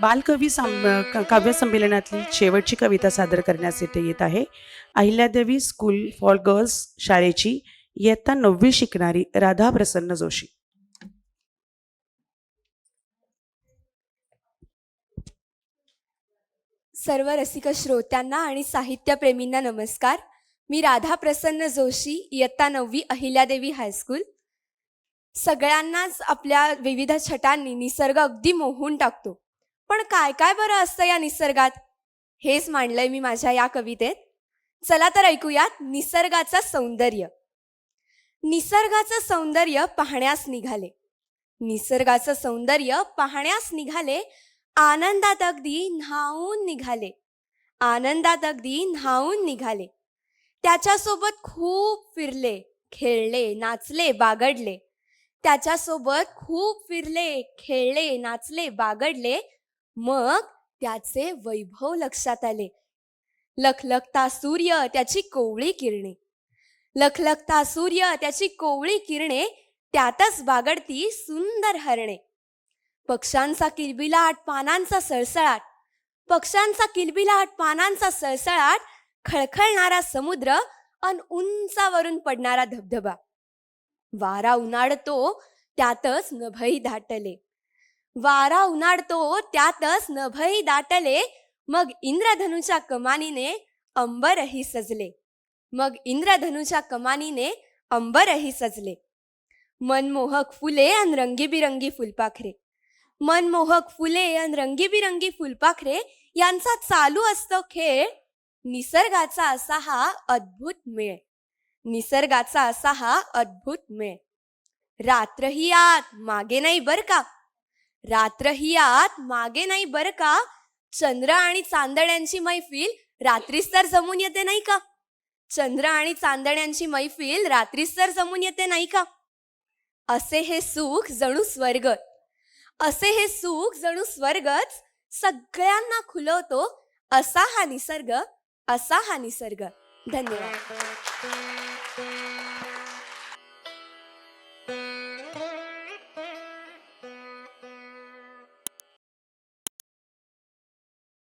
बालकवी सं काव्य संमेलनातली शेवटची कविता सादर करण्यास येथे येत आहे. अहिल्यादेवी स्कूल फॉर गर्ल्स शाळेची इयत्ता नववी शिकणारी राधा प्रसन्न जोशी. सर्व रसिक श्रोत्यांना आणि साहित्यप्रेमींना नमस्कार. मी राधा प्रसन्न जोशी इयत्ता नववी अहिल्यादेवी हायस्कूल सगळ्यांनाच आपल्या विविध छटांनी निसर्ग अगदी मोहून टाकतो. पण काय काय बरं असतं या निसर्गात? हेच मांडलंय मी माझ्या या कवितेत. चला तर ऐकूयात निसर्गाचं सौंदर्य. निसर्गाचं सौंदर्य पाहण्यास निघाले. निसर्गाचं सौंदर्य पाहण्यास निघाले आनंदात अगदी न्हावून निघाले. आनंदात अगदी न्हावून निघाले. त्याच्यासोबत खूप फिरले खेळले नाचले बागडले. त्याच्यासोबत खूप फिरले खेळले नाचले बागडले. मग त्याचे वैभव लक्षात आले. लखलखता सूर्य त्याची कोवळी किरणे. लखलखता सूर्य त्याची कोवळी किरणे त्यातच बागडती सुंदर हरणे. पक्ष्यांचा किलबिलाट पानांचा सळसळाट. पक्ष्यांचा किलबिलाट पानांचा सळसळाट खळखळणारा समुद्र अन उंचावरून पडणारा धबधबा. वारा उन्हाळतो त्यातच नभई दाटले. वारा उन्हाळतो त्यातच नभई दाटले. मग इंद्रधनुच्या कमानीने अंबरही सजले. मग इंद्रधनुच्या कमानीने अंबरही सजले. मनमोहक फुले अन रंगीबिरंगी फुलपाखरे. मनमोहक फुले अन रंगीबिरंगी फुलपाखरे यांचा चालू असतो खेळ निसर्गाचा असा हा अद्भुत मेळ. निसर्गाचा असा हा अद्भुत मेळ. रात्रही आत मागे नाही बर का? रात्रही आत मागे नाही बर का? चंद्र आणि चांदण्यांची मैफिल रात्रीच तर जमून येते नाही का? चंद्र आणि चांदण्यांची मैफिल रात्रीच तर जमून येते नाही का? असे हे सुख जणू स्वर्ग असे हे सुख जणू स्वर्गच सगळ्यांना खुलवतो असा हा निसर्ग असा हा निसर्ग. धन्यवाद.